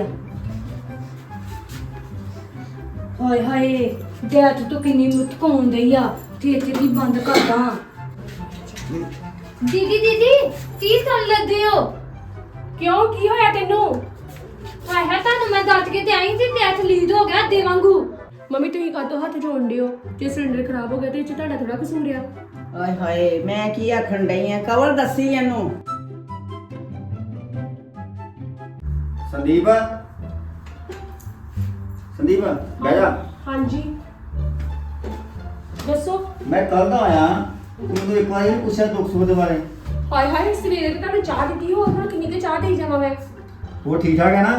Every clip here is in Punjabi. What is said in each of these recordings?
ਆ। ਹਾਏ ਹਾਏ ਡੈਥ ਤੋਂ ਕਿੰਨੀ ਮੁਤਕਾਉਣ ਡਈ ਆ। ਥੀਏਟਰ ਦੀ ਬੰਦ ਕਰਦਾ ਦੀਦੀ ਦੀਦੀ ਕੀ ਕਰਨ ਲੱਗੇ ਹੋ? ਕਿਉਂ ਕੀ ਹੋਇਆ ਤੈਨੂੰ? ਹਾਏ ਹਾਏ ਤੁਹਾਨੂੰ ਮੈਂ ਦੱਸ ਕੇ ਤੇ ਆਈ ਸੀ ਡੈਥ ਲੀਡ ਹੋ ਗਿਆ ਦੇ ਵਾਂਗੂ। ਮੰਮੀ ਤੁਸੀਂ ਕਾਹਤੋਂ ਹੱਥ ਜੋੜਦੇ ਹੋ? ਜੇ ਸਿਲੰਡਰ ਖਰਾਬ ਹੋ ਗਿਆ ਤੇ ਇਹ ਚ ਤੁਹਾਡਾ ਥੋੜਾ ਕਸੂਰ ਆ। ਆਏ ਹਾਏ ਮੈਂ ਕੀ ਆਖਣ ਡਈ ਆ? ਕਵਲ ਦੱਸੀ ਇਹਨੂੰ। ਸੰਦੀਪ? ਸੰਦੀਪ ਬਹਿ ਜਾ। ਹਾਂਜੀ। ਦੱਸੋ। ਮੈਂ ਕੱਲ ਦਾ ਆਇਆ ਮੈਨੂੰ ਇੱਕ ਵਾਰੀ ਵੀ ਪੁੱਛਿਆ ਦੁੱਖ ਸੁੱਖ ਦੇ ਬਾਰੇ। ਹਾਏ ਹਾਏ ਸਵੇਰੇ ਤੇ ਤੁਹਾਨੂੰ ਚਾਹ ਦਿੱਤੀ ਹੋਰ ਹੁਣ ਕਿੰਨੀ ਤੇ ਚਾਹ ਦੇਈ ਜਾਵਾਂ ਮੈਂ? ਉਹ ਠੀਕ ਠਾਕ ਹੈ ਨਾ?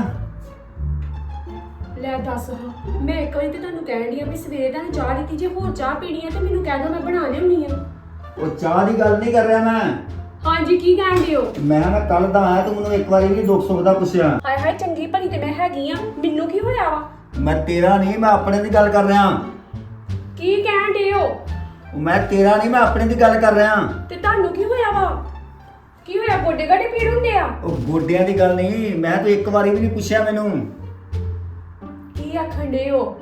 ਲੈ ਦੱਸ ਹਾਂ ਮੈਂ ਇੱਕ ਵਾਰੀ ਤੇ ਤੁਹਾਨੂੰ ਕਹਿਣ ਡਈ ਆ ਵੀ ਸਵੇਰੇ ਤੁਹਾਨੂੰ ਚਾਹ ਦਿੱਤੀ ਜੇ ਹੋਰ ਚਾਹ ਪੀਣੀ ਆ ਤੇ ਮੈਨੂੰ ਕਹਿ ਦਿਓ ਮੈਂ ਬਣਾ ਲਿਆਉਣੀ ਆ ਉਹ ਚਾਹ ਦੀ ਗੱਲ ਨਹੀਂ ਕਰ ਰਿਹਾ ਮੈਂ। ਹਾਂਜੀ ਕੀ ਕਹਿਣ ਡਏ ਹੋ? ਮੈਂ ਮੈਂ ਕੱਲ ਦਾ ਆਇਆ ਤੂੰ ਮੈਨੂੰ ਇੱਕ ਵਾਰੀ ਵੀ ਦੁੱਖ ਸੁੱਖ ਦਾ ਪੁੱਛਿਆ। ਹਾਏ ਹਾਏ ਚੰਗੀ ਭਲੀ ਤੇ ਮੈਂ ਹੈਗੀ ਆ ਮੈਨੂੰ ਕੀ ਹੋਇਆ ਵਾ? ਮੈਂ ਤੇਰਾ ਨਹੀਂ ਮੈਂ ਆਪਣੇ ਦੀ ਗੱਲ ਕਰ ਰਿਹਾ। ਕੀ ਕਹਿਣ ਡਏ ਹੋ? ਉਹ ਮੈਂ ਤੇਰਾ ਨਹੀਂ ਮੈਂ ਆਪਣੇ ਦੀ ਗੱਲ ਕਰ ਰਿਹਾ। ਤੇ ਤੁਹਾਨੂੰ ਕੀ ਹੋਇਆ ਵਾ? ਕੀ ਹੋਇਆ? ਗੋਡੇ ਗਾਡੇ ਪੀੜ ਹੁੰਦੇ ਆ? ਉਹ ਗੋਡਿਆਂ ਦੀ ਗੱਲ ਨਹੀਂ ਮੈਂ ਤੂੰ ਇੱਕ ਵਾਰੀ ਵੀ ਨਹੀਂ ਪੁੱਛਿਆ ਮੈਨੂੰ। ਕੀ ਆਖਣ ਡਏ ਹੋ?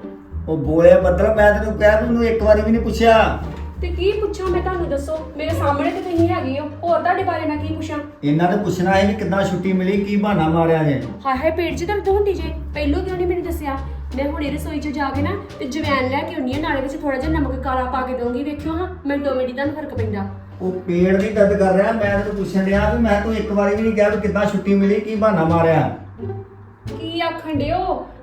ਉਹ ਬੋਲੇ ਮਤਲਬ ਮੈਂ ਤੈਨੂੰ ਕਹਿ ਮੈਨੂੰ ਇੱਕ ਵਾਰੀ ਵੀ ਨਹੀਂ ਪੁੱਛਿਆ। ਤੇ ਕੀ ਪੁੱਛਾਂ ਮੈਂ ਤੁਹਾਨੂੰ ਦੱਸੋ? ਮੇਰੇ ਸਾਹਮਣੇ ਤੇ ਤੁਸੀਂ ਹੈਗੇ ਹੋ। ਹੋਰ ਤੁਹਾਡੇ ਬਾਰੇ ਮੈਂ ਕੀ ਪੁੱਛਾਂ? ਇਹਨਾਂ ਨੇ ਪੁੱਛਣਾ ਹੈ ਵੀ ਕਿੱਦਾਂ ਛੁੱਟੀ ਮਿਲੀ ਕੀ ਬਹਾਨਾ ਮਾਰਿਆ ਜੇ। ਹਾਏ ਹਾਏ ਪੇਟ 'ਚ ਦਰਦ ਹੁੰਦੀ ਜੇ। ਪਹਿਲੋਂ ਕਿਉਂ ਨਹੀਂ ਮੈਨੂੰ ਦੱਸਿਆ? ਮੈਂ ਹੁਣੇ ਰਸੋਈ 'ਚ ਜਾ ਕੇ ਨਾ ਤੇ ਜਵੈਨ ਲੈ ਕੇ ਆਉਣੀ ਆ ਨਾਲੇ ਵਿੱਚ ਥੋੜਾ ਜਿਹਾ ਨਮਕ ਕਾਲਾ ਪਾ ਕੇ ਦਊਂਗੀ ਵੇਖਿਓ ਹਾਂ ਮਿੰਟੋ ਮਿੰਟੀ ਤੁਹਾਨੂੰ ਫ਼ਰਕ ਪੈਂਦਾ। ਉਹ ਪੇੜ ਦੀ ਦਰਦ ਕਰ ਰਿਹਾ ਮੈਂ ਤੈਨੂੰ ਪੁੱਛਣ ਡਿਆ ਵੀ ਮੈਂ ਤੂੰ ਇੱਕ ਵਾਰੀ ਵੀ ਨਹੀਂ ਕਿਹਾ ਵੀ ਕਿੱਦਾਂ ਛੁੱਟੀ ਮਿਲੀ ਕੀ ਬਹਾਨਾ ਮਾਰਿਆ? ਕੀ ਆਖਣ ਡਿਓ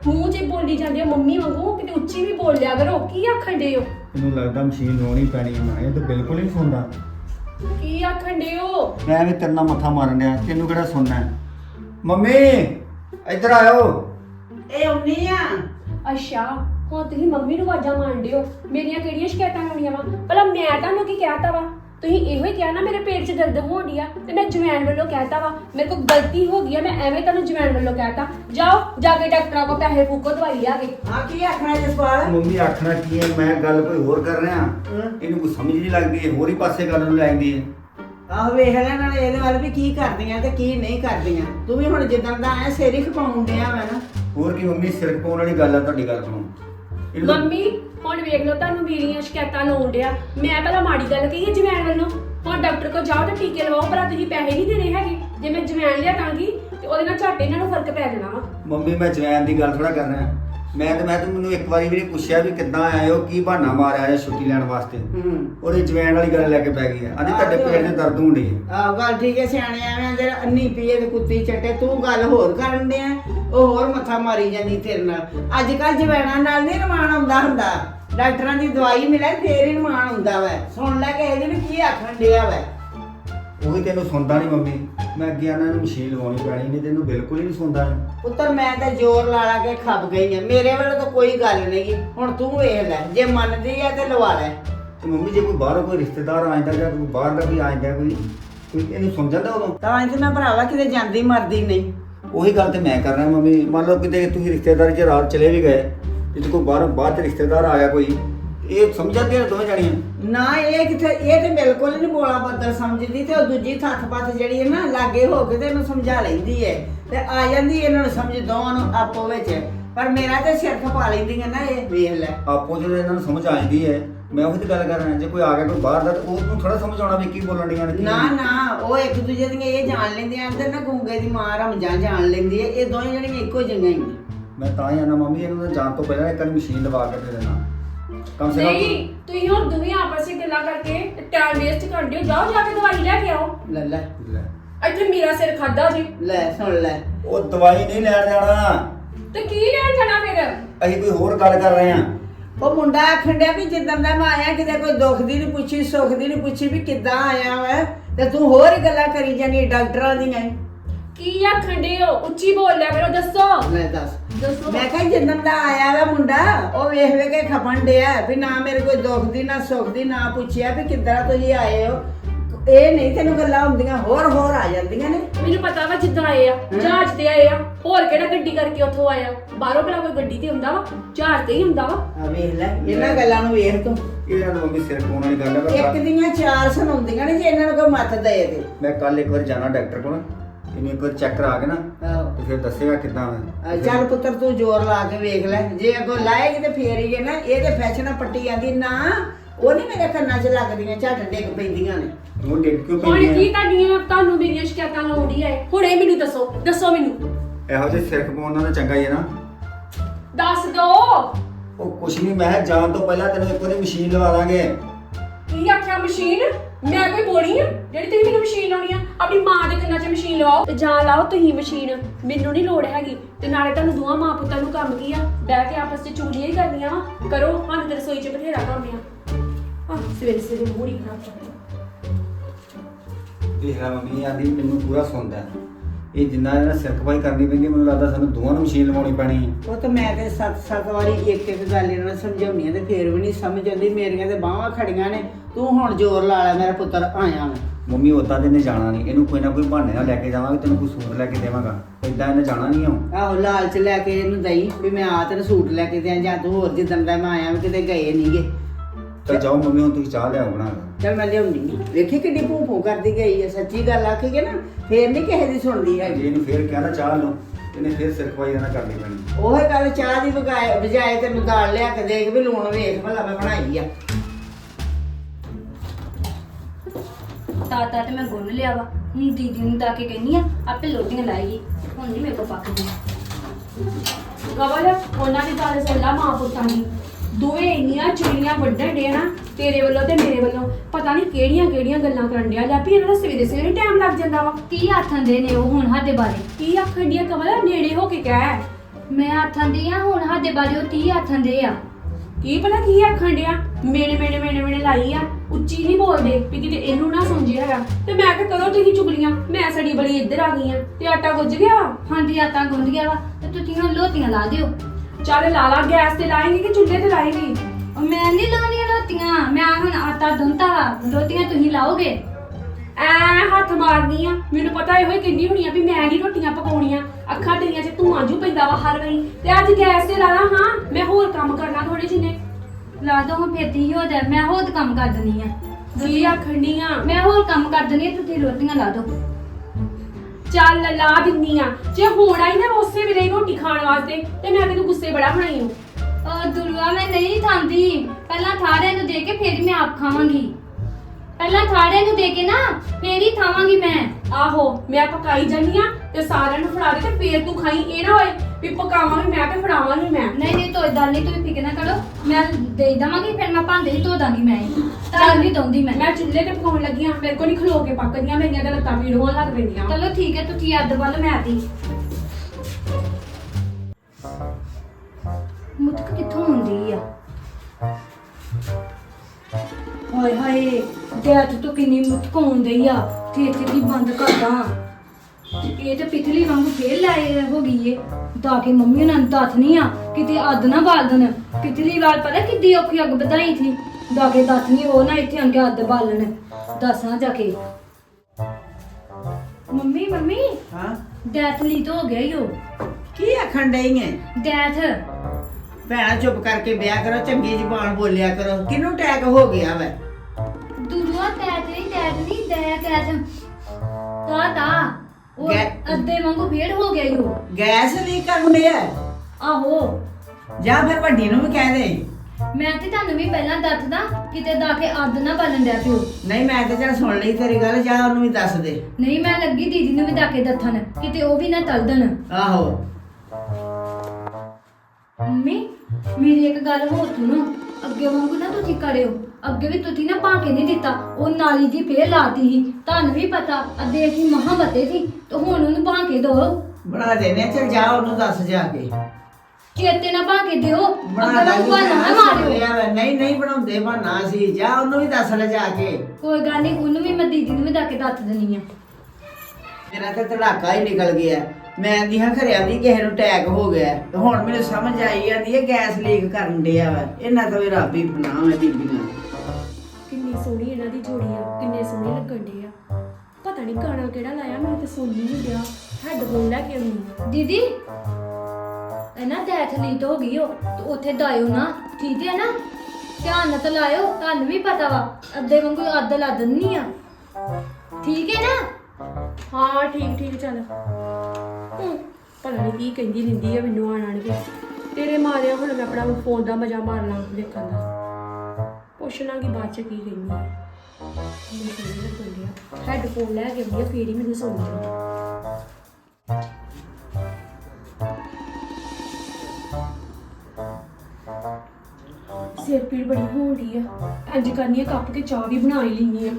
ਮੂੰਹ 'ਚ ਬੋਲੀ ਜਾਂਦੇ ਹੋ ਮੰਮੀ ਵਾਂਗੂ ਕਿਤੇ ਉੱਚੀ ਵੀ ਬੋਲ ਲਿਆ ਕਰੋ ਕੀ ਆਖਣ ਡਿਓ ਤੈਨੂੰ ਲੱਗਦਾ ਮਸ਼ੀਨ ਲਾਉਣੀ ਪੈਣੀ ਹੈ ਮੈਂ ਇਹ ਤਾਂ ਬਿਲਕੁਲ ਨਹੀਂ ਸੁਣਦਾ। ਕੀ ਆਖਣ ਡਿਓ ਮੈਂ ਵੀ ਤੇਰੇ ਨਾਲ ਮੱਥਾ ਮਾਰਨ ਡਿਆ ਤੈਨੂੰ ਕਿਹੜਾ ਸੁਣਨਾ ਹੈ? ਮੰਮੀ ਇੱਧਰ ਆਇਓ। ਇਹ ਉੰਨੀ ਆ। ਅੱਛਾ ਹੁਣ ਤੁਸੀਂ ਮੰਮੀ ਨੂੰ ਆਵਾਜ਼ਾਂ ਮਾਰਨ ਡਿਓ। ਮੇਰੀਆਂ ਕਿਹੜੀਆਂ ਸ਼ਿਕਾਇਤਾਂ ਹੋਣੀਆਂ ਵਾ? ਭਲਾ ਮੈਂ ਤੁਹਾਨੂੰ ਕੀ ਕਹਿਤਾ ਵਾ? ਤੁਸੀਂ ਇਹੋ ਹੀ ਕਿਹਾ ਨਾ ਮੇਰੇ ਪੇਟ 'ਚ ਦਰਦ ਹੋਣ ਡਿਆ ਤੇ ਮੈਂ ਜਵੈਨ ਵੱਲੋਂ ਕਹਿਤਾ ਵਾ। ਮੇਰੇ ਕੋਲ ਗਲਤੀ ਹੋ ਗਈ ਆ ਮੈਂ ਐਵੇਂ ਤੁਹਾਨੂੰ ਜਵੈਨ ਵੱਲੋਂ ਕਹਿਤਾ। ਜਾਓ ਜਾ ਕੇ ਡਾਕਟਰਾਂ ਕੋਲ ਪੈਸੇ ਫੂਕੋ ਦਵਾਈ ਲਿਆ ਕੇ। ਆ ਕੀ ਆਖਣਾ ਜਸਪਾਲ? ਮੰਮੀ ਆਖਣਾ ਕੀ ਹੈ? ਮੈਂ ਗੱਲ ਕੋਈ ਹੋਰ ਕਰ ਰਿਹਾ। ਇਹਨੂੰ ਕੋਈ ਸਮਝ ਨਹੀਂ ਲੱਗਦੀ ਇਹ ਹੋਰ ਹੀ ਪਾਸੇ ਗੱਲ ਨੂੰ ਲੈ ਜਾਂਦੀ ਹੈ। ਆਹ ਵੇਖ ਲੈ ਨਾਲੇ ਇਹਦੇ ਵੱਲ ਵੀ ਕੀ ਕਰਦੀਆਂ ਤੇ ਕੀ ਨਹੀਂ ਕਰਦੀਆਂ। ਤੂੰ ਵੀ ਹੁਣ ਜਿੱਦਣ ਦਾ ਆਇਆ ਸਿਰ ਹੀ ਖਪਾਉਣ ਡਿਆ ਵਾ ਨਾ। ਹੋਰ ਕੀ ਮੰਮੀ ਸਿਰ ਪਾਉਣ ਵਾਲੀ ਗੱਲ ਹੈ ਤੁਹਾਡੀ ਗੱਲ ਸੁਣੋ। ਇਹਨੂੰ ਮੰਮੀ ਹੁਣ ਵੇਖ ਲਓ ਤੁਹਾਨੂੰ ਮੇਰੀਆਂ ਸ਼ਿਕਾਇਤਾਂ ਲਾਉਣ ਡਿਆ। ਮੈਂ ਪਹਿਲਾਂ ਮਾੜੀ ਗੱਲ ਕਹੀ ਹੈ ਜਵੈਨ ਵੱਲੋਂ। ਹੁਣ ਡਾਕਟਰ ਕੋਲ ਜਾਓ ਤੇ ਟੀਕੇ ਲਵਾਓ ਪਰ ਤੁਸੀਂ ਪੈਸੇ ਨਹੀਂ ਦੇਣੇ ਹੈਗੇ। ਜੇ ਮੈਂ ਜਵੈਨ ਲਿਆ ਦਾਂਗੀ ਤੇ ਉਹਦੇ ਨਾਲ ਝੱਟ ਇਹਨਾਂ ਨੂੰ ਫ਼ਰਕ ਪੈ ਜਾਣਾ ਵਾ। ਮੰਮੀ ਮੈਂ ਜਵੈਨ ਦੀ ਗੱਲ ਥੋੜਾ ਕਰ ਰਿਹਾ ਮੈਂ ਤੇ ਮੈਂ ਤੂੰ ਮੈਨੂੰ ਇੱਕ ਵਾਰੀ ਵੀ ਨਹੀਂ ਪੁੱਛਿਆ ਵੀ ਕਿੱਦਾਂ ਆਏ ਹੋ ਕੀ ਬਹਾਨਾ ਮਾਰਿਆ ਹੈ ਛੁੱਟੀ ਲੈਣ ਵਾਸਤੇ। ਹੂੰ। ਉਹਦੇ ਜਵੈਨ ਵਾਲੀ ਗੱਲ ਲੈ ਕੇ ਪੈ ਗਈ ਹੈ ਅਜੇ ਤੁਹਾਡੇ ਪੇਟ 'ਚ ਦਰਦ ਹੋਣ ਡਈ ਹੈ ਆਹ ਗੱਲ ਠੀਕ ਹੈ ਸਿਆਣੇ ਆਵੇਂ ਜਿਹੜਾ ਅੰਨੀ ਪੀਏ ਤੇ ਕੁੱਤੀ ਚੱਟੇ ਤੂੰ ਗੱਲ ਹੋਰ ਕਰਨ ਡਿਆ ਉਹ ਹੋਰ ਮੱਥਾ ਮਾਰੀ ਜਾਂਦੀ ਤੇਰੇ ਨਾਲ। ਅੱਜ ਕੱਲ ਜਵੈਣਾ ਨਾਲ ਨਹੀਂ ਰਮਾਨ ਆਉਂਦਾ ਹੁੰਦਾ। ਡਾਕਟਰਾਂ ਦੀ ਦਵਾਈ ਮਿਲੇ ਫੇਰ ਹੀ ਰਮਾਨ ਹੁੰਦਾ ਵੈ। ਸੁਣ ਲੈ ਕੇ ਇਹਦੇ ਵੀ ਕੀ ਆਖਣ ਡਿਆ ਵੈ। ਉਹ ਵੀ ਤੈਨੂੰ ਸੁਣਦਾ ਨਹੀਂ ਮੰਮੀ। ਮੈਂ ਅੱਗੇ ਆਣਾ ਨੂੰ ਮਸ਼ੀਨ ਲਵਾਉਣੀ ਪੈਣੀ ਨਹੀਂ ਤੈਨੂੰ ਬਿਲਕੁਲ ਹੀ ਨਹੀਂ ਸੁਣਦਾ ਇਹ। ਪੁੱਤਰ ਮੈਂ ਤਾਂ ਜ਼ੋਰ ਲਾ ਲਾ ਕੇ ਖੱਪ ਗਈ ਆ ਮੇਰੇ ਵੱਲੋਂ ਤਾਂ ਕੋਈ ਗੱਲ ਨਹੀਂ ਹੁਣ ਤੂੰ ਵੇਖ ਲੈ ਜੇ ਮੰਨਦੀ ਆ ਤੇ ਲਵਾ ਲੈ। ਤੇ ਮੰਮੀ ਜੇ ਕੋਈ ਬਾਹਰੋਂ ਕੋਈ ਰਿਸ਼ਤੇਦਾਰ ਆਇਂਦਾ ਜਾਂ ਕੋਈ ਬਾਹਰ ਦਾ ਵੀ ਆਇਂਦਾ ਕੋਈ ਕੋਈ ਇਹਨੂੰ ਸੁਣ ਜਾਂਦਾ ਉਦੋਂ? ਤਾਂ ਇੰਜ ਨਾ ਭਰਾਵਾ ਕਿਤੇ ਜਾਂਦੀ ਮਰਦੀ ਨਹੀਂ। ਉਹੀ ਗੱਲ ਤੇ ਮੈਂ ਕਰ ਰਿਹਾ ਮੰਮੀ। ਮੰਨ ਲਓ ਕਿਤੇ ਤੁਸੀਂ ਰਿਸ਼ਤੇਦਾਰ ਜੇ ਰਾਤ ਚਲੇ ਵੀ ਗਏ ਜੇ ਕੋਈ ਬਾਹਰ ਬਾਅਦ ਚ ਰਿਸ਼ਤੇਦਾਰ ਆਇਆ ਕੋਈ ਇਹ ਸਮਝ ਜਾਂਦੇ ਨੇ ਦੋਵੇਂ ਜਾਣੀਆਂ? ਨਾ ਇਹ ਕਿਥੇ ਇਹ ਤੇ ਬਿਲਕੁਲ ਨਹੀਂ ਬੋਲਾ ਬੱਦਲ ਸਮਝਦੀ ਤੇ ਉਹ ਦੂਜੀ ਥੱਥ ਪੱਥ ਜਿਹੜੀ ਹੈ ਨਾ ਲਾਗੇ ਹੋ ਕੇ ਤੇ ਇਹਨੂੰ ਸਮਝਾ ਲੈਂਦੀ ਹੈ। ਤੇ ਆ ਜਾਂਦੀ ਇਹਨਾਂ ਨੂੰ ਸਮਝ ਦੋਵਾਂ ਨੂੰ ਆਪੋ ਵਿੱਚ। ਪਰ ਮੇਰਾ ਤੇ ਸਿਰ ਖਪਾ ਲੈਂਦੀਆਂ ਨਾ ਇਹ ਵੇਖ ਲੈ। ਆਪੋ ਜਦੋਂ ਇਹਨਾਂ ਨੂੰ ਸਮਝ ਆ ਜਾਂਦੀ ਹੈ ਮੈਂ ਉਹੀ ਤੇ ਗੱਲ ਕਰ ਰਿਹਾ ਜੇ ਕੋਈ ਆ ਗਿਆ ਕੋਈ ਬਾਹਰ ਦਾ ਤਾਂ ਉਹਨੂੰ ਥੋੜਾ ਸਮਝ ਆਉਣਾ ਵੀ ਕੀ ਬੋਲਣ ਡੀਆਂ ਨੇ ਕੀ ਨਾ ਨਹੀਂ। ਨਾ ਉਹ ਇੱਕ ਦੂਜੇ ਦੀਆਂ ਇਹ ਜਾਣ ਲੈਂਦੀਆਂ ਅੰਦਰ ਨਾ ਗੁੰਗੇ ਦੀ ਮਾਂ ਰਮਜਾਂ ਜਾਣ ਲੈਂਦੀ ਹੈ। ਇਹ ਦੋਵੇਂ ਜਿਹੜੀਆਂ ਇੱਕੋ ਜਿਹੀਆਂ ਹੀ ਨੇ। ਮੈਂ ਤਾਂ ਹੀ ਆਣਾ ਮੰਮੀ ਇਹਨੂੰ ਤਾਂ ਜਾਣ ਤੋਂ ਪਹਿਲਾਂ ਇੱਕ ਵਾਰੀ ਮਸ਼ੀਨ ਲਵਾ ਕੇ ਦੇ ਦੇਣਾ। ਕਮ ਸੇ ਨਹੀਂ ਕਮ ਤੁਸੀਂ ਹੁਣ ਦੋਵੇਂ ਆਪਸ ਵਿੱਚ ਗੱਲਾਂ ਕਰਕੇ ਟਾਈਮ ਵੇਸਟ ਕਰਦੇ ਹੋ। ਜਾਓ ਜਾ ਕੇ ਦਵਾਈ ਲੈ ਕੇ ਆਓ। ਲੈ ਲੈ। ਲੈ, ਇੱਥੇ ਮੇਰਾ ਸਿਰ ਖਾਦਾ ਜੀ। ਲੈ ਸੁਣ ਲੈ। ਉਹ ਦਵਾਈ ਨਹੀਂ ਲੈਣ ਜਾਣਾ। ਤੇ ਕੀ ਲੈਣ ਜਾਣਾ ਫਿਰ? ਅਸੀਂ ਕੋਈ ਹੋਰ ਗੱਲ ਕਰ ਰਹੇ ਹਾਂ। ਉਹ ਮੁੰਡਾ ਆਖਣ ਡਿਆ ਵੀ ਜਿੱਦਾਂ ਦਾ ਮੈਂ ਆਇਆ ਕਿਤੇ ਕੋਈ ਦੁੱਖ ਦੀ ਨਹੀਂ ਪੁੱਛੀ ਸੁੱਖ ਦੀ ਨਹੀਂ ਪੁੱਛੀ ਵੀ ਕਿੱਦਾਂ ਆਇਆ ਵਾ। ਤੇ ਤੂੰ ਹੋਰ ਹੀ ਗੱਲਾਂ ਕਰੀ ਜਾਨੀ ਡਾਕਟਰਾਂ ਦੀਆਂ। ਹੀ। ਕੀ ਆਖਣ ਦੇ ਹੋ? ਉੱਚੀ ਬੋਲ ਲਿਆ ਕਰੋ ਦੱਸੋ। ਲੈ ਦੱਸ। ਦੱਸੋ। ਮੈਂ ਕਿਹਾ ਜਿੱਦਣ ਦਾ ਆਇਆ ਵਾ ਮੁੰਡਾ ਉਹ ਵੇਖ ਵੇਖ ਕੇ ਖਪਣ ਡਿਆ ਵੀ ਨਾ ਮੇਰੇ ਕੋਈ ਦੁੱਖ ਦੀ ਨਾ ਸੁੱਖ ਦੀ ਨਾ ਪੁੱਛਿਆ ਵੀ ਕਿੱਦਾਂ ਤੁਸੀਂ ਆਏ ਹੋ। ਇਹ ਨਹੀਂ ਤੈਨੂੰ ਗੱਲਾਂ ਹੁੰਦੀਆਂ ਹੋਰ ਹੋਰ ਆ ਜਾਂਦੀਆਂ ਨੇ। ਮੈਨੂੰ ਪਤਾ ਵਾ ਜਿੱਦਾਂ ਆਏ ਆ ਜਹਾਜ਼ ਤੇ ਆਏ ਆ ਹੋਰ ਕਿਹੜਾ ਗੱਡੀ ਕਰਕੇ ਉੱਥੋਂ ਆਇਆ ਬਾਹਰੋਂ ਭਲਾ ਕੋਈ ਗੱਡੀ ਤੇ ਹੁੰਦਾ ਵਾ ਜਹਾਜ਼ ਤੇ ਹੀ ਹੁੰਦਾ ਵਾ। ਆ ਵੇਖ ਲੈ ਇਹਨਾਂ ਗੱਲਾਂ ਨੂੰ ਵੇਖ ਤੂੰ। ਇਹਨਾਂ ਨੂੰ ਮੰਮੀ ਸਿਰ ਪਾਉਣ ਵਾਲੀ ਗੱਲ ਹੈ ਇੱਕ ਪਰ ਦੀਆਂ ਚਾਰ ਸੁਣਾਉਂਦੀਆਂ ਨੇ ਜੇ ਇਹਨਾਂ ਨੂੰ ਕੋਈ ਮੱਤ ਦੇ ਤੇ ਮੈਂ ਕੱਲ ਇੱਕ ਵਾਰ ਜਾਣਾ ਡਾਕਟਰ ਕੋਲ। ਇਹਨੂੰ ਇੱਕ ਵਾਰ ਚੈੱਕ ਕਰਾ ਕੇ ਨਾ ਆਹੋ। ਤੇ ਫਿਰ ਦੱਸੇਗਾ ਕਿੱਦਾਂ ਅਹ ਚੱਲ ਪੁੱਤਰ ਤੂੰ ਜ਼ੋਰ ਲਾ ਕੇ ਵੇਖ ਲੈ। ਜੇ ਅੱਗੋਂ ਲਾਏਗੀ ਤੇ ਫੇਰ ਹੀ ਹੈ ਨਾ ਇਹ ਤੇ ਫੈਸ਼ਨ ਪੱਟੀ ਜਾਂਦੀ ਨਾ ਉਹ ਨਹੀਂ ਮੇਰੇ ਕੰਨਾਂ 'ਚ ਲੱਗਦੀਆਂ ਝੱਟ ਡਿੱਗ ਪੈਂਦੀਆਂ ਨੇ। ਤੂੰ ਡਿੱਗ ਕਿਉਂ ਹੁਣ ਕੀ ਤੁਹਾਡੀਆਂ ਤੁਹਾਨੂੰ ਮੇਰੀਆਂ ਸ਼ਿਕਾਇਤਾਂ ਲਾਉਂਦੀ ਹੈ ਹੁਣ ਇਹ ਮੈਨੂੰ ਦੱਸੋ ਦੱਸੋ ਮੈਨੂੰ। ਇਹੋ ਜਿਹੇ ਸਿਰ ਖਪਾਉਣ ਨਾਲ ਚੰਗਾ ਹੀ ਹੈ ਨਾ। ਦੱਸ ਦੋ। ਉਹ ਕੁਛ ਨਹੀਂ ਮੈਂ ਕਿਹਾ ਜਾਣ ਤੋਂ ਪਹਿਲਾਂ ਤੈਨੂੰ ਇੱਕ ਵਾਰੀ ਮਸ਼ੀਨ ਲਵਾ ਦਾਂਗੇ ਮਸ਼ੀਨ? ਮੈਂ ਕੋਈ ਬੋੜੀ ਆ? ਜਿਹੜੀ ਤੁਸੀਂ ਮੈਨੂੰ ਮਸ਼ੀਨ ਲਾਉਣੀ ਆ, ਆਪਣੀ ਮਾਂ ਦੇ ਕੰਨਾਂ 'ਚ ਮਸ਼ੀਨ ਲਵਾਓ ਤੇ ਜਾਂ ਲਾਓ ਤੁਸੀਂ ਮਸ਼ੀਨ। ਮੈਨੂੰ ਨਹੀਂ ਲੋੜ ਹੈਗੀ। ਤੇ ਨਾਲੇ ਤੁਹਾਨੂੰ ਦੋਵਾਂ ਮਾਂ ਪੁੱਤਾਂ ਨੂੰ ਕੰਮ ਕੀ ਆ? ਬਹਿ ਕੇ ਆਪਸ 'ਚ ਚੂੜੀਆਂ ਹੀ ਕਰਨੀਆਂ ਵਾ। ਕਰੋ, ਸਾਨੂੰ ਤੇ ਰਸੋਈ 'ਚ ਬਥੇਰਾ ਕੰਮ ਆ। ਆ ਸਵੇਰੇ ਸਵੇਰੇ ਮੂੜੀ ਖਰਾਬ ਕਰਦੀ ਦੇਖ ਲੈ ਮੰਮੀ, ਆਂਦੀ ਮੈਨੂੰ ਪੂਰਾ ਸੁਣਦਾ। ਹੈ। ਇਹ ਜਿੰਨਾ ਇਹਨਾਂ ਸਿਰ ਖਪਾਈ ਕਰਨੀ ਪੈਂਦੀ ਮੈਨੂੰ ਲੱਗਦਾ ਸਾਨੂੰ ਦੋਵਾਂ ਨੂੰ ਮਸ਼ੀਨ ਲਵਾਉਣੀ ਪੈਣੀ। ਹੈ ਉਹ ਤਾਂ ਮੈਂ ਤੇ ਸੱਤ ਸੱਤ ਵਾਰੀ ਇੱਕ ਇੱਕ ਗੱਲ ਇਹਨਾਂ ਨੂੰ ਸਮਝਾਉਣੀ ਆ ਤੇ ਫੇਰ ਵੀ ਨਹੀਂ ਸਮਝ ਆਉਂਦੀ। ਮੇਰੀਆਂ ਤੇ ਬਾਹਾਂ ਖੜੀਆਂ ਨੇ। ਤੂੰ ਹੁਣ ਜ਼ੋਰ ਲਾ ਲੈ ਮੇਰਾ ਪੁੱਤਰ ਆਇਆ ਮੰਮੀ ਉਦਾਂ ਤੇ ਇਹਨੇ ਜਾਣਾ ਨਹੀਂ। ਇਹਨੂੰ ਕੋਈ ਨਾ ਕੋਈ ਬਹਾਨੇ ਨਾਲ ਲੈ ਕੇ ਜਾਵਾਂਗੇ ਤੈਨੂੰ ਕੋਈ ਸੂਟ ਲੈ ਕੇ ਦੇਵਾਂਗਾ। ਇਦਾਂ ਇਹਨੇ ਜਾਣਾ ਨਹੀਂ ਆਉ ਆਹੋ ਲਾਲਚ ਲੈ ਕੇ ਇਹਨੂੰ ਦਈ ਵੀ ਮੈਂ ਆ ਤੈਨੂੰ ਸੂਟ ਲੈ ਕੇ ਦਿਆਂ ਜਾਂ ਤੂੰ ਹੋਰ ਜਿੱਦਣ ਦਾ ਮੈਂ ਆਇਆ ਵੀ ਕਿਤੇ ਗਏ ਨਹੀਂਗੇ ਤੇ ਜਾਓ ਮੰਮੀ ਹੁਣ ਤੁਸੀਂ ਚਾਹ ਲਿਆਓ ਬਣਾ ਕੇ ਚਲ ਮੈਂ ਲਿਆਉਣੀ ਵੇਖੀ ਕਿੰਨੀ ਭੂ ਭੂ ਕਰਦੀ ਗਈ ਹੈ ਸੱਚੀ ਗੱਲ ਆਖੀਏ ਨਾ ਫੇਰ ਨਹੀਂ ਕਿਸੇ ਦੀ ਸੁਣਦੀ ਜੇ ਹੈਗੀ। ਇਹਨੂੰ ਫੇਰ ਕਿਹਾ ਨਾ ਚਾਹ ਲਓ ਇਹਨੇ ਫੇਰ ਸਿਰ ਖਪਾਈ ਇਹਨਾਂ ਕਰਨੀ ਪੈਣੀ। ਉਹ ਗੱਲ ਚਾਹ ਦੀ ਬਗਾਏ ਬਜਾਏ ਤੈਨੂੰ ਦਾਲ ਲਿਆ ਕੇ ਦੇਖ ਵੀ ਲੂਣ ਵੇਖ ਭਲਾ ਮੈਂ ਬਣਾਈ ਆ। ਤਾਤਾ ਤੇ ਮੈਂ ਗੁੰਨ ਲਿਆ ਵਾ। ਹੁਣ ਦੀਦੀ ਨੂੰ ਤਾਂ ਕੇ ਕਹਿੰਨੀ ਆ ਆਪੇ ਲੋਟੀਆਂ ਲਾਏਗੀ। ਹੁਣ ਨਹੀਂ ਮੇਰੇ ਕੋ ਪੱਕਦੀ ਕਵਲ ਉਹਨਾਂ ਦੀ ਗੱਲ ਸੁਣ ਲਾ ਮਾਂ ਪੁੱਤਾਂ ਦੀ। ਦੋਵੇਂ ਇੰਨੀਆਂ ਚੁੜੀਆਂ ਵੱਢਣ ਡੇ ਨਾ ਤੇਰੇ ਵੱਲੋਂ ਤੇ ਮੇਰੇ ਵੱਲੋਂ ਪਤਾ ਨਹੀਂ ਕਿਹੜੀਆਂ ਕਿਹੜੀਆਂ ਗੱਲਾਂ ਕਰਨ ਡਿਆ। ਲੈ ਵੀ ਇਹਨਾਂ ਦਾ ਸਵੇਰੇ ਸਵੇਰੇ ਟਾਈਮ ਲੱਗ ਜਾਂਦਾ ਵਾ। ਕੀ ਆਥਾਂ ਦੇ ਨੇ ਉਹ ਹੁਣ ਸਾਡੇ ਬਾਰੇ? ਕੀ ਆਖਣ ਡਿਆ ਕਮਲ ਨੇੜੇ ਹੋ ਕੇ ਕਹਿ। ਮੈਂ ਆਥਾਂ ਦੀ ਆ ਹੁਣ ਸਾਡੇ ਬਾਰੇ ਉਹ 30 ਆਥਾਂ ਦੇ ਆ? ਕੀ ਪਤਾ ਕੀ ਆਖਣ ਡਿਆ? ਮੇਨੇ ਮੇਨੇ ਮੇਨੇ ਮੇਨੇ ਲਾਈ ਆ। ਉੱਚੀ ਨਹੀਂ ਬੋਲਦੇ ਵੀ ਕਿਤੇ ਇਹਨੂੰ ਨਾ ਸਮਝੇ ਹੈਗਾ। ਤੇ ਮੈਂ ਕਿ ਕਰੋ ਤੁਸੀਂ ਚੁਗਲੀਆਂ। ਮੈਂ ਸੜੀ ਬੜੀ ਇੱਧਰ ਆ ਗਈ ਆ। ਤੇ ਆਟਾ ਗੁੱਝ ਗਿਆ ਵਾ? ਹਾਂਜੀ ਆਟਾ ਗੁੰਨ ਗਿਆ ਵਾ। ਤੇ ਤੁਸੀਂ ਹੁਣ ਲੋਟੀਆਂ ਲਾ ਦਿਓ। ਚੱਲ ਲਾ ਲਾ ਗੈਸ ਤੇ ਲਾਏਂਗੇ ਕਿ ਚੁੱਲ੍ਹੇ ਤੇ ਲਾਏਂਗੀ? ਮੈਂ ਨਹੀਂ ਲਾਉਣੀਆਂ ਲੋਟੀਆਂ ਮੈਂ ਹੁਣ ਆਟਾ ਵਾ ਲੋਟੀਆਂ ਤੁਸੀਂ ਲਾਓਗੇ? ਐ ਹੱਥ ਮਾਰਨੀ ਆ ਮੈਨੂੰ ਪਤਾ ਇਹੋ ਹੀ ਕਹਿੰਦੀ ਹੋਣੀ ਆ ਵੀ ਮੈਂ ਨਹੀਂ ਰੋਟੀਆਂ ਪਕਾਉਣੀਆਂ। ਅੱਖਾਂ ਤੇਰੀਆਂ 'ਚ ਧੂਆਂ ਜੂ ਪੈਂਦਾ ਵਾ ਹਰ ਵਾਰੀ। ਤੇ ਅੱਜ ਗੈਸ ਤੇ ਲਾ ਲਾ ਹਾਂ ਮੈਂ ਹੋਰ ਕੰਮ ਕਰਨਾ ਥੋੜੇ ਜਿੰਨੇ। ਲਾ ਦੋ ਹੁਣ ਫੇਰ ਤੀ ਹੋ ਜਾ ਮੈਂ ਹੋਰ ਕੰਮ ਕਰ ਦਨੀ ਆ। ਕੀ ਆਖਣੀ ਆ? ਮੈਂ ਹੋਰ ਕੰਮ ਕਰ ਦਨੀ ਆ ਤੁਸੀਂ ਰੋਟੀਆਂ ਲਾ ਦੋ। ਚੱਲ ਲਾ ਦਿੰਨੀ ਆ। ਜੇ ਹੁਣ ਆਈ ਨਾ ਉਸੇ ਵੇਲੇ ਹੀ ਰੋਟੀ ਖਾਣ ਵਾਸਤੇ ਤੇ ਮੈਂ ਤੈਨੂੰ ਗੁੱਸੇ ਬੜਾ ਬਣਾਈ ਹੂੰ ਅਹ ਦੁਲਵਾ ਮੈਂ ਨਹੀਂ ਖਾਂਦੀ। ਪਹਿਲਾਂ ਥਾੜੇ ਨੂੰ ਦੇ ਕੇ ਫਿਰ ਮੈਂ ਆਪ ਖਾਵਾਂਗੀ। ਪਹਿਲਾਂ ਥਾੜੇ ਨੂੰ ਦੇ ਕੇ ਨਾ ਫੇਰ ਹੀ ਖਾਵਾਂਗੀ ਮੈਂ। ਆਹੋ ਮੈਂ ਪਕਾਈ ਜਾਨੀ ਆ ਤੇ ਸਾਰਿਆਂ ਨੂੰ ਫੜਾ ਦੇ ਤੇ ਫੇਰ ਤੂੰ ਖਾਈ। ਇਹ ਨਾ ਹੋਏ ਵੀ ਪਕਾਵਾਂ ਵੀ ਮੈਂ ਤੇ ਫੜਾਵਾਂ ਵੀ ਮੈਂ। ਨਹੀਂ ਨਹੀਂ ਤੋਈ ਦਾਲ ਨਹੀਂ ਤੁਸੀਂ ਫਿਕਰ ਨਾ ਕਰੋ। ਮੈਂ ਦੇ ਦਵਾਂਗੀ ਫਿਰ ਮੈਂ ਭਾਂਡੇ ਹੀ ਧੋ ਦਾਂਗੀ ਮੈਂ। ਹੀ ਤਾਂ ਨਹੀਂ ਧੋਂਦੀ ਮੈਂ। ਮੈਂ ਚੁੱਲ੍ਹੇ ਤੇ ਪਕਾਉਣ ਲੱਗੀ ਆ ਮੇਰੇ ਕੋਲ ਨਹੀਂ ਖਲੋ ਕੇ ਪੱਕਦੀਆਂ ਮੇਰੀਆਂ ਤਾਂ ਲੱਤਾਂ ਪੀੜ ਹੋਣ ਲੱਗ ਪੈਂਦੀਆਂ ਚਲੋ ਠੀਕ ਹੈ ਤੁਸੀਂ ਅੱਧ ਵੱਲ ਮੈਂ ਆਦੀ ਮੁਤਕ ਕਿੱਥੋਂ ਹੁੰਦੀ ਆ? ਹਾਏ ਹਾਏ ਡੈਥ ਤੋਂ ਕਿੰਨੀ ਮੁਤਕ ਹੁੰਦੀ ਆ। ਤੇ ਇੱਥੇ ਦੀ ਬੰਦ ਕਰਦਾ। ਇਹ ਤੇ ਪਿਛਲੀ ਵਾਂਗੂ ਫੇਰ ਲਾਏ ਹੋ ਗਈ ਏ। ਤਾਂ ਕਿ ਮੰਮੀ ਉਹਨਾਂ ਨੂੰ ਦੱਸ ਨਹੀਂ ਆ ਕਿਤੇ ਅੱਧ ਨਾ ਬਾਲ ਦੇਣ। ਪਿਛਲੀ ਵਾਰ ਪਤਾ ਕਿੱਦੀ ਔਖੀ ਅੱਗ ਵਧਾਈ ਸੀ। ਦਾ ਕੇ ਦੱਸ ਨਹੀਂ ਉਹ ਨਾ ਇੱਥੇ ਕੇ ਅੱਧ ਬਾਲਣ। ਦੱਸਾਂ ਜਾ ਕੇ। Mummy mummy? ਹਾਂ? ਡੈਥ ਲਈ ਤਾਂ ਹੋ ਗਿਆ ਈ ਉਹ। ਕੀ ਆਖਣ ਡਈ ਐ? ਡੈਥ ਭੈਣਾ ਚੁੱਪ ਕਰਕੇ ਵਿਆਹ ਕਰੋ ਚੰਗੀ ਜ਼ੁਬਾਨ ਬੋਲਿਆ ਕਰੋ। ਕਿਹਨੂੰ ਅਟੈਕ ਹੋ ਗਿਆ ਵੈ? ਦੁਰੂਆ ਟੈਟ ਨਹੀਂ ਟੈਟ ਨਹੀਂ ਦਇਆ ਕੈਟ ਤਾ ਤਾ। ਉਹ ਗੈ- ਅੱਧੇ ਵਾਂਗੂ ਫੇੜ ਹੋ ਗਿਆ ਈ ਉਹ। ਗੈਸ ਲੀਕ ਕਰਨ ਡਿਆ ਆਹੋ। ਜਾਂ ਫਿਰ ਵੱਡੀ ਨੂੰ ਵੀ ਕਹਿ ਦੇ। ਮੈਂ ਤੇ ਤੁਹਾਨੂੰ ਵੀ ਪਹਿਲਾਂ ਦੱਸਦਾ ਕਿਤੇ ਦਾ ਕੇ ਅੱਧ ਨਾ ਬਾਲਣ ਡਿਆ ਪਿਓ। ਨਹੀਂ ਮੈਂ ਤਾਂ ਚੱਲ ਸੁਣ ਲਈ ਤੇਰੀ ਗੱਲ ਜਾਂ ਉਹਨੂੰ ਵੀ ਦੱਸ ਦੇ। ਨਹੀਂ ਮੈਂ ਲੱਗੀ ਦੀਦੀ ਨੂੰ ਵੀ ਦਾ ਕੇ ਦੱਥਣ ਕਿਤੇ ਉਹ ਵੀ ਨਾ ਤਲ ਦੇਣ ਆਹੋ। ਮੰਮੀ ਮੇਰੀ ਇੱਕ ਗੱਲ ਹੋਰ ਸੁਣੋ। ਅੱਗੇ ਵਾਂਗੂ ਨਾ ਤੁਸੀਂ ਕਰਿਓ। ਅੱਗੇ ਵੀ ਤੁਸੀਂ ਨਾ ਭਾਂਕੇ ਨਹੀਂ ਦਿੱਤਾ ਉਹ ਨਾਲੀ ਦੀ ਫੇਰ ਲਾਤੀ ਸੀ। ਤੁਹਾਨੂੰ ਵੀ ਪਤਾ ਅੱਧੇ ਅਸੀਂ ਮਹਾਂ ਬਤੇ ਸੀ ਤੇ ਹੁਣ ਉਹਨੂੰ ਭਾਂਕੇ ਦੋ। ਬਣਾ ਦੇਨੇ ਆ, ਚੱਲ ਜਾ ਉਹਨੂੰ ਦੱਸ ਜਾ ਕੇ। ਚੇਤੇ ਨਾ ਭਾਂਕੇ ਦਿਓ ਬਣਾ ਅੱਗੇ ਨਾ ਮਾਰਿਓ। ਨਹੀਂ ਨਹੀਂ ਬਣਾਉਂਦੇ ਬਹਾਨਾ ਸੀ ਜਾ ਉਹਨੂੰ ਵੀ ਦੱਸ ਲੈ ਜਾ ਕੇ। ਕੋਈ ਗੱਲ ਨਹੀਂ ਉਹਨੂੰ ਵੀ ਮੈਂ ਦੀਦੀ ਨੂੰ ਵੀ ਦਾ ਕੇ ਦੱਸ ਦੇਣੀ ਆ। ਮੇਰਾ ਤਾਂ ਧੜਾਕਾ ਹੀ ਨਿਕਲ ਗਿਆ। ਮੈਂ ਦੀ ਹਾਂ ਖਰਿਆ ਦੀ ਕਿਸੇ ਨੂੰ ਅਟੈਕ ਹੋ ਗਿਆ। ਤੇ ਹੁਣ ਮੈਨੂੰ ਸਮਝ ਆਈ ਜਾਂਦੀ ਹੈ ਗੈਸ ਲੀਕ ਕਰਨ ਡਿਆ ਵਾ। ਇਹਨਾਂ ਤਾਂ ਵੀ ਰੱਬ ਹੀ ਬਣਾ ਹੈ ਬੀਬੀਆਂ ਸੋਹਣੇ ਲੱਗਣ ਡੇ ਆ? ਪਤਾ ਨਹੀਂ ਗਾਣਾ ਕਿਹੜਾ ਲਾਇਆ ਮੈਨੂੰ ਤੇ ਸੁਣ ਨਹੀਂ ਰਿਹਾ ਹੈੱਡਫੋਨ ਲੈ ਕੇ ਆਉਣੀ ਦੀਦੀ ਇਹਨਾਂ ਤਾਂ ਹੋ ਗਈ ਉਹ ਤੇ ਉੱਥੇ ਦਾਇਓ ਨਾ ਠੀਕ ਹੈ ਨਾ? ਧਿਆਨ ਨਾਲ ਤਾਂ ਲਾਇਓ ਤੁਹਾਨੂੰ ਵੀ ਪਤਾ ਵਾ ਅੱਧੇ ਵਾਂਗੂ ਅੱਧ ਲਾ ਦਿੰਨੀ ਆ। ਠੀਕ ਹੈ ਨਾ? ਹਾਂ ਠੀਕ ਠੀਕ ਚੱਲ। ਹੂੰ, ਪਤਾ ਨਹੀਂ ਕੀ ਕਹਿੰਦੀ ਰਹਿੰਦੀ ਆ ਮੈਨੂੰ ਆਣ ਆਣ ਕੇ। ਤੇਰੇ ਮਾਰਿਆ ਹੁਣ ਮੈਂ ਆਪਣਾ ਫੋਨ ਦਾ ਮਜ਼ਾ ਮਾਰ ਲਾਂ ਦੇਖਣ ਦਾ। ਪੁੱਛ ਲਾਂਗੀ ਬਾਅਦ ਚ ਕੀ ਕਹਿੰਦੀ ਆ। ਹੈਡਫੋਨ ਲੈ ਕੇ ਆਉਂਦੀ ਆ, ਫੇਰ ਹੀ ਮੈਨੂੰ ਸੁਣਦੀ ਆ। ਸਿਰ ਪੀੜ ਬੜੀ ਹੋ ਰਹੀ ਆ। ਅੱਜ ਕਰਨੀ ਆ, ਕੱਪ ਕੇ ਚਾਹ ਵੀ ਬਣਾ ਹੀ ਲੈਣੀ ਆ।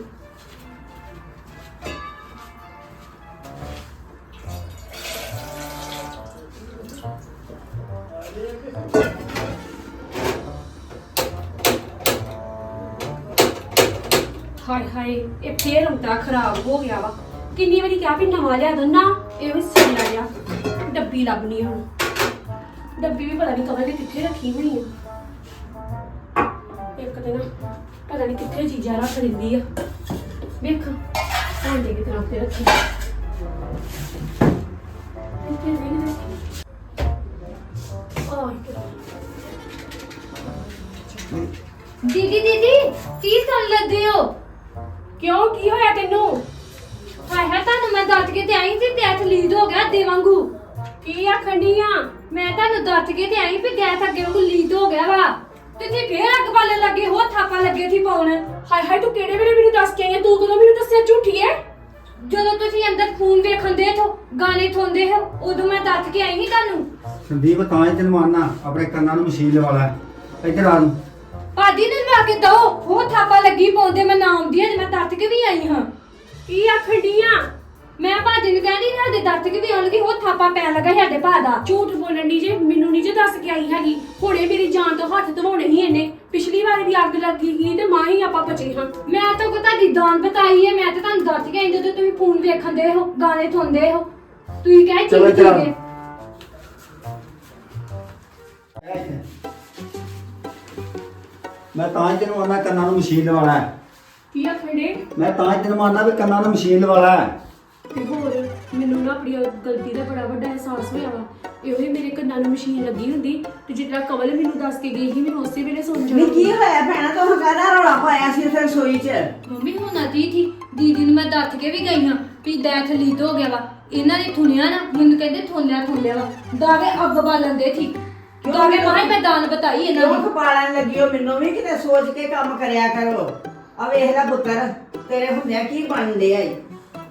ਹਾਏ ਹਾਏ, ਇਹ ਫੇਰ ਅੰਤਰਾ ਖਰਾਬ ਹੋ ਗਿਆ ਵਾ। ਕਿੰਨੀ ਵਾਰੀ ਕਿਹਾ ਵੀ ਨਵਾਂ ਲਿਆ ਦੋ, ਨਾ, ਇਹ ਵੀ ਸਿੱਲਾ ਜਾ ਡੱਬੀ ਲੱਭਣੀ ਹੁਣ। ਡੱਬੀ ਵੀ ਪਤਾ ਨਹੀਂ ਕਮਰ ਦੇ ਕਿੱਥੇ ਰੱਖੀ ਹੋਣੀ ਆ। ਇੱਕ ਦਿਨ ਪਤਾ ਨਹੀਂ ਕਿੱਥੇ ਚੀਜ਼ਾਂ ਰੱਖ ਦਿੰਦੀ ਆ। ਵੇਖ, ਭਾਂਡੇ ਕਿਤੇ ਰੱਖ ਕੇ ਰੱਖੀ। ਇੱਥੇ ਨਹੀਂ ਰੱਖੀ। ਆਹ ਦੀਦੀ ਦੀਦੀ, ਕੀ ਕਰਨ ਲੱਗੇ ਹੋ? ਕਿਉਂ? ਕੀ ਹੋਇਆ ਤੈਨੂੰ? ਹਾਏ ਹਾਏ ਤੁਹਾਨੂੰ ਮੈਂ ਦੱਸ ਕੇ ਤੇ ਆਈ ਸੀ ਤੇ ਲੀਡ ਹੋ ਗਿਆ ਦੇ ਵਾਂਗੂ। ਕੀ ਆਖਣੀ ਆ? ਮੈਂ ਤੁਹਾਨੂੰ ਦੱਸ ਕੇ ਤੇ ਆਈ ਵੀ ਗੈਸ ਅੱਗੇ ਵਾਂਗੂ ਲੀਡ ਹੋ ਗਿਆ ਵਾ। ਤੇ ਫੇਰ ਅੱਗ ਬਾਲਣ ਲੱਗੇ ਹੋ ਥਾਪਾ ਲੱਗੇ ਸੀ ਪਾਉਣ। ਹਾਏ ਹਾਏ ਤੂੰ ਕਿਹੜੇ ਵੇਲੇ ਮੈਨੂੰ ਦੱਸ ਕੇ ਆਈ ਆ? ਤੂੰ ਕਦੋਂ ਮੈਨੂੰ ਦੱਸਿਆ ਝੂਠੀ ਐ? ਜਦੋਂ ਤੁਸੀਂ ਅੰਦਰ ਫੋਨ ਵੇਖਣ ਦੇ ਥੋ ਗਾਣੇ ਥੋਂਦੇ ਹੋ ਉਦੋਂ ਮੈਂ ਦੱਸ ਕੇ ਆਈ ਸੀ ਤੁਹਾਨੂੰ। ਸੰਦੀਪ ਤਾਂ ਹੀ ਤੈਨੂੰ ਮਾਰਨਾ ਆਪਣੇ ਕੰਨਾਂ ਨੂੰ ਮਸ਼ੀਨ ਲਵਾ ਲੈ। ਇੱਧਰ ਆ ਨੂੰ ਭਾਜੀ ਨੂੰ ਲਵਾ ਕੇ ਦੋ। ਉਹ ਥਾਪਾ ਲੱਗੀ ਪਾਉਂਦੇ ਮੈਂ ਨਾ ਆਉਂਦੀ ਤੇ ਮੈਂ ਦੱਸ ਕੇ ਵੀ ਆਈ ਹਾਂ। ਕੀ ਆਖਣੀ ਆ ਮੈਂ ਭਾਜੀ ਨੂੰ ਕਹਿੰਦੀ ਸਾਡੇ ਦੱਸ ਕੇ ਵੀ ਆਉਣਗੇ ਉਹ ਥਾਪਾ ਪੈਣ ਲੱਗਾ ਸਾਡੇ ਭਾ ਦਾ। ਝੂਠ ਬੋਲਣ ਦੀ ਜੇ ਮੈਨੂੰ ਨਹੀਂ ਜੇ ਦੱਸ ਕੇ ਆਈ ਹੈਗੀ। ਹੁਣੇ ਮੇਰੀ ਜਾਨ ਤੋਂ ਹੱਥ ਧਵਾਉਣੇ ਹੀ ਇਹਨੇ। ਪਿਛਲੀ ਵਾਰ ਵੀ ਅੱਗ ਲੱਗੀ ਸੀ ਤੇ ਮਾਂ ਹੀ ਆਪਾਂ ਬਚੇ ਹਾਂ। ਮੈਂ ਤਾਂ ਕੋ ਤੁਹਾਡੀ ਦਾਨ ਬਤਾਈ ਹੈ ਮੈਂ ਤਾਂ ਤੁਹਾਨੂੰ ਦੱਸ ਕੇ ਆਈ ਜਦੋਂ ਤੁਸੀਂ ਫੋਨ ਵੇਖਣ ਦੇ ਹੋ ਗਾਣੇ ਸੁਣਦੇ ਹੋ। ਤੁਸੀਂ ਕਹਿ ਚਲੋ ਚੀਜ਼ ਚਲੋ। ਮੈਂ ਤਾਂ ਹੀ ਤੈਨੂੰ ਆਨਾ ਕੰਨਾਂ ਨੂੰ ਮਸ਼ੀਨ ਲਵਾ ਲੈ। ਕੀ ਆਖਣੇ ਮੈਂ ਤਾਂ ਹੀ ਤੈਨੂੰ ਮਾਰਨਾ ਵੀ ਕੰਨਾਂ ਨੂੰ ਮਸ਼ੀਨ ਲਵਾ ਲੈ। ਤੇ ਹੋਰ ਮੈਨੂੰ ਨਾ ਆਪਣੀ ਗਲਤੀ ਦਾ ਬੜਾ ਵੱਡਾ ਅਹਿਸਾਸ ਹੋਇਆ ਵਾ। ਇਹੋ ਹੀ ਮੇਰੇ ਕੰਨਾਂ ਨੂੰ ਮਸ਼ੀਨ ਲੱਗੀ ਹੁੰਦੀ ਤੇ ਜਿੱਦਾਂ ਕਵਲ ਮੈਨੂੰ ਦੱਸ ਕੇ ਗਈ ਸੀ ਮੈਨੂੰ ਉਸੇ ਵੇਲੇ ਸੁਣ ਨੀ ਜਾਣਾ ਕੀ ਹੋਇਆ ਭੈਣਾ? ਤੂੰ ਕਾਹਦਾ ਰੌਲਾ ਪਾਇਆ ਸੀ ਫਿਰ ਰਸੋਈ 'ਚ? ਮੰਮੀ ਹੁਣ ਆਦੀ ਥੀ ਦੀਦੀ ਨੂੰ ਮੈਂ ਦੱਸ ਕੇ ਵੀ ਗਈ ਹਾਂ ਵੀ ਡੈਥ ਲੀਡ ਹੋ ਗਿਆ ਵਾ। ਇਹਨਾਂ ਨੇ ਥੁਨਿਆ ਨਾ ਮੈਨੂੰ ਕਹਿੰਦੇ ਥੋਲਿਆ ਥੋਲਿਆ ਵਾ। ਦਾਵੇ ਅੱਗ ਬਾਲਣ ਦੇ ਥੀ ਦਾਵੇ ਮਾਈ ਮੈਂ ਦਾਨ ਬਤਾਈ ਇਹਨਾਂ ਕਿਉਂ ਨੂੰ। ਖਪਾਲਣ ਲੱਗੀ ਹੋ ਮੈਨੂੰ ਵੀ ਕਿਤੇ ਸੋਚ ਕੇ ਕੰਮ ਕਰਿਆ ਕਰੋ। ਆ ਵੇਖ ਲੈ ਪੁੱਤਰ ਤੇਰੇ ਹੁੰਦਿਆਂ ਕੀ ਬਣਦੇ ਆ।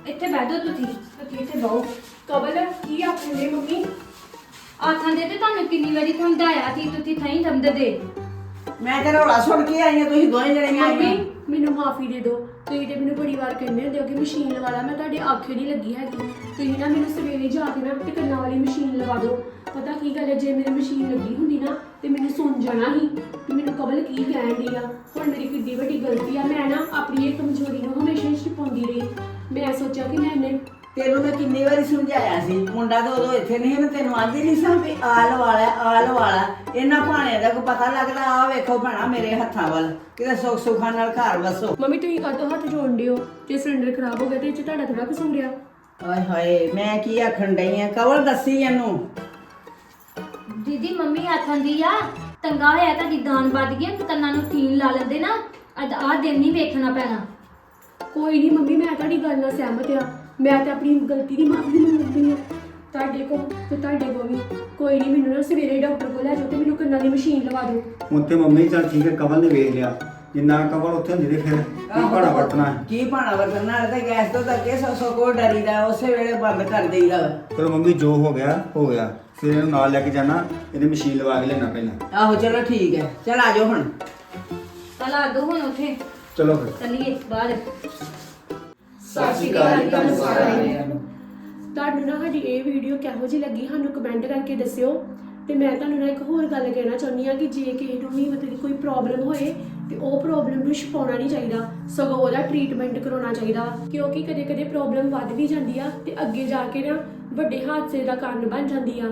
ਇੱਥੇ ਬੈਠ ਜਾਓ ਤੁਸੀਂ ਅੱਗੇ ਤੇ ਬਹੁ। ਕਵਲ ਕੀ ਆਖਣੇ ਮੰਮੀ? ਆਥਾਂ ਦੇ ਤੇ ਤੁਹਾਨੂੰ ਕਿੰਨੀ ਵਾਰੀ ਸਮਝਾਇਆ ਸੀ ਤੁਸੀਂ ਥਈ ਸਮਝਦੇ। ਮੈਂ ਤੇ ਰੌਲਾ ਸੁਣ ਕੇ ਆਈ ਆ ਤੁਸੀਂ ਦੋਵੇਂ ਜਣੀਆਂ ਮੰਮੀ ਆਈਆਂ ਮੈਨੂੰ ਮਾਫੀ ਦੇ ਦਿਓ। ਤੁਸੀਂ ਤੇ ਮੈਨੂੰ ਬੜੀ ਵਾਰ ਕਹਿੰਦੇ ਹੁੰਦੇ ਹੋ ਕਿ ਮਸ਼ੀਨ ਲਵਾ ਲਾ ਮੈਂ ਤੁਹਾਡੇ ਆਖੇ ਨਹੀਂ ਲੱਗੀ ਹੈਗੀ। ਤੁਸੀਂ ਨਾ ਮੈਨੂੰ ਸਵੇਰੇ ਜਾ ਕੇ ਨਾ ਤੇ ਕੰਨਾਂ ਵਾਲੀ ਮਸ਼ੀਨ ਲਵਾ ਦਿਓ। ਪਤਾ ਕੀ ਗੱਲ ਹੈ ਜੇ ਮੇਰੀ ਮਸ਼ੀਨ ਲੱਗੀ ਹੁੰਦੀ ਨਾ ਤੇ ਮੈਨੂੰ ਸੁਣ ਜਾਣਾ ਸੀ ਕਿ ਮੈਨੂੰ ਕਬਲ ਕੀ ਕਹਿਣ ਦੀ ਆ। ਹੁਣ ਮੇਰੀ ਕਿੱਡੀ ਵੱਡੀ ਗਲਤੀ ਆ ਮੈਂ ਨਾ ਆਪਣੀ ਇਹ ਕਮਜ਼ੋਰੀ ਨੂੰ ਹਮੇਸ਼ਾ ਹੀ ਛੁਪਾਉਂਦੀ ਰਹੀ। ਮੈਂ ਸੋਚਿਆ ਕਿ ਮੈਂ ਇਹਨੇ ਤੈਨੂੰ ਮੈਂ ਕਿੰਨੀ ਵਾਰੀ ਸਮਝਾਇਆ ਸੀ ਮੁੰਡਾ ਤਾਂ ਉਦੋਂ ਇੱਥੇ ਨਹੀਂ ਸੀ ਨਾ ਤੈਨੂੰ ਆਂਦੀ ਨਹੀਂ ਸਾਂ ਵੀ ਆਲ ਵਾਲਾ ਆਲ ਵਾਲਾ ਇਹਨਾਂ ਭਾਣਿਆਂ ਦਾ ਕੋ ਪਤਾ ਲੱਗਦਾ ਆ ਵੇਖੋ ਭੈਣਾ ਮੇਰੇ ਹੱਥਾਂ ਵੱਲ ਕਿਤੇ ਸੁੱਖ ਸੁਖਾਂ ਨਾਲ ਘਰ ਵਸੋ। ਮੰਮੀ ਤੁਸੀਂ ਕਾਹਤੋਂ ਹੱਥ ਜੋੜਦੇ ਹੋ ਜੇ ਸਿਲੰਡਰ ਖਰਾਬ ਹੋ ਗਿਆ ਤੇ ਇਹ ਚ ਤੁਹਾਡਾ ਥੋੜਾ ਕਸੂਰ ਆ। ਆਏ ਹਾਏ ਮੈਂ ਕੀ ਆਖਣ ਡਈ ਆ? ਕਵਲ ਦੱਸੀ ਇਹਨੂੰ। ਦੀਦੀ ਮੰਮੀ ਆਥਾਂ ਦੀ ਆ। ਤੰਗਾ ਹੋਇਆ ਤੁਹਾਡੀ ਦਾਨ ਵੱਧ ਗਿਆ ਕੰਨਾਂ ਨੂੰ ਤੀਨ ਲਾ ਲੈਂਦੇ ਨਾ। ਅੱਜ ਆਹ ਦਿਨ ਨਹੀਂ ਵੇਖਣਾ ਪੈਣਾ। ਕੋਈ ਨਹੀਂ ਮੰਮੀ ਮੈਂ ਤੁਹਾਡੀ ਗੱਲ ਨਾਲ ਸਹਿਮਤ ਆ। ਮੈਂ ਤੇ ਆਪਣੀ ਗਲਤੀ ਦੀ ਮਾਫੀ ਮੰਗਦੀ ਆ। ਤੁਹਾਡੇ ਕੋਲ ਤੇ ਤੁਹਾਡੇ ਕੋਲ ਵੀ। ਕੋਈ ਨਹੀਂ ਮੈਨੂੰ ਨਾ ਸਵੇਰੇ ਡਾਕਟਰ ਕੋਲ ਲੈ ਜਾਓ ਤੇ ਮੈਨੂੰ ਕੰਨਾਂ ਦੀ ਮਸ਼ੀਨ ਲਵਾ ਦਿਓ। ਹੁਣ ਤੇ ਮੰਮੀ ਚੱਲ ਠੀਕ ਹੈ ਕਵਲ ਨੇ ਵੇਖ ਲਿਆ। ਜਿੰਨਾ ਕਵਲ ਉੱਥੇ ਹੁੰਦੀ ਤੇ ਫਿਰ ਕੀ ਭਾੜਾ ਵਰਤਣਾ ਹੈ? ਕੀ ਭਾਣਾ ਵਰਤਣਾ? ਨਾਲ ਤਾਂ ਗੈਸ ਤੋਂ ਤਾਂ ਅੱਗੇ ਸੌ ਸੌ ਕੋ ਡਰੀਦਾ ਉਸੇ ਵੇਲੇ ਬੰਦ ਕਰ ਦੇਈਦਾ ਵਾ। ਚਲੋ ਮੰਮੀ ਜੋ ਹੋ ਗਿਆ ਹੋ ਗਿਆ। ਫਿਰ ਇਹਨੂੰ ਨਾਲ ਲੈ ਕੇ ਜਾਣਾ ਇਹਦੀ ਮਸ਼ੀਨ ਲਵਾ ਕੇ ਲੈਣਾ ਪਹਿਲਾਂ। ਆਹੋ ਚਲੋ ਠੀਕ ਹੈ। ਚਲ ਆ ਜਾਓ ਹੁਣ। ਚਲ ਆ ਦੋ ਹੁਣ ਉੱਥੇ। ਚਲੋ ਫਿਰ। ਚੱਲੀਏ ਬਾਹਰ। ਸਤਿ ਸ਼੍ਰੀ ਅਕਾਲ ਤੁਹਾਨੂੰ ਸਾਰਿਆਂ ਨੂੰ। ਤੁਹਾਨੂੰ ਨਾ ਸਾਡੀ ਇਹ ਵੀਡੀਓ ਕਿਹੋ ਜਿਹੀ ਲੱਗੀ ਸਾਨੂੰ ਕਮੈਂਟ ਕਰਕੇ ਦੱਸਿਓ। ਤੇ ਮੈਂ ਤੁਹਾਨੂੰ ਨਾ ਇੱਕ ਹੋਰ ਗੱਲ ਕਹਿਣਾ ਚਾਹੁੰਦੀ ਆ ਕਿ ਜੇ ਕਿਸੇ ਨੂੰ ਵੀ ਮਤਲਬ ਕਿ ਕੋਈ ਪ੍ਰੋਬਲਮ ਹੋਏ ਤੇ ਉਹ ਪ੍ਰੋਬਲਮ ਨੂੰ ਛੁਪਾਉਣਾ ਨਹੀਂ ਚਾਹੀਦਾ। ਸਗੋਂ ਉਹਦਾ ਟ੍ਰੀਟਮੈਂਟ ਕਰਾਉਣਾ ਚਾਹੀਦਾ। ਕਿਉਂਕਿ ਕਦੇ-ਕਦੇ ਪ੍ਰੋਬਲਮ ਵੱਧ ਵੀ ਜਾਂਦੀ ਆ ਤੇ ਅੱਗੇ ਜਾ ਕੇ ਨਾ ਵੱਡੇ ਹਾਦਸੇ ਦਾ ਕਾਰਨ ਬਣ ਜਾਂਦੀ ਆ।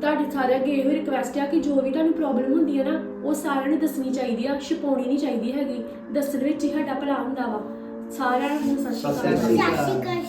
ਤੁਹਾਡੇ ਸਾਰਿਆਂ ਅੱਗੇ ਇਹੋ ਰਿਕੁਐਸਟ ਆ ਕਿ ਜੋ ਵੀ ਤੁਹਾਨੂੰ ਪ੍ਰੋਬਲਮ ਹੁੰਦੀ ਆ ਨਾ ਉਹ ਸਾਰਿਆਂ ਨੂੰ ਦੱਸਣੀ ਚਾਹੀਦੀ ਆ ਛੁਪਾਉਣੀ ਨਹੀਂ ਚਾਹੀਦੀ ਹੈਗੀ। ਦੱਸਣ ਵਿੱਚ ਹੀ ਸਾਡਾ ਭਲਾ ਹੁੰਦਾ ਵਾ। ਸਾਰਿਆਂ ਨੂੰ ਸਤਿ ਸ਼੍ਰੀ ਸਤਿ ਅਕਾਲ। ਸ਼੍ਰੀ ਸਤਿ ਸ਼੍ਰੀ ਅਕਾਲ।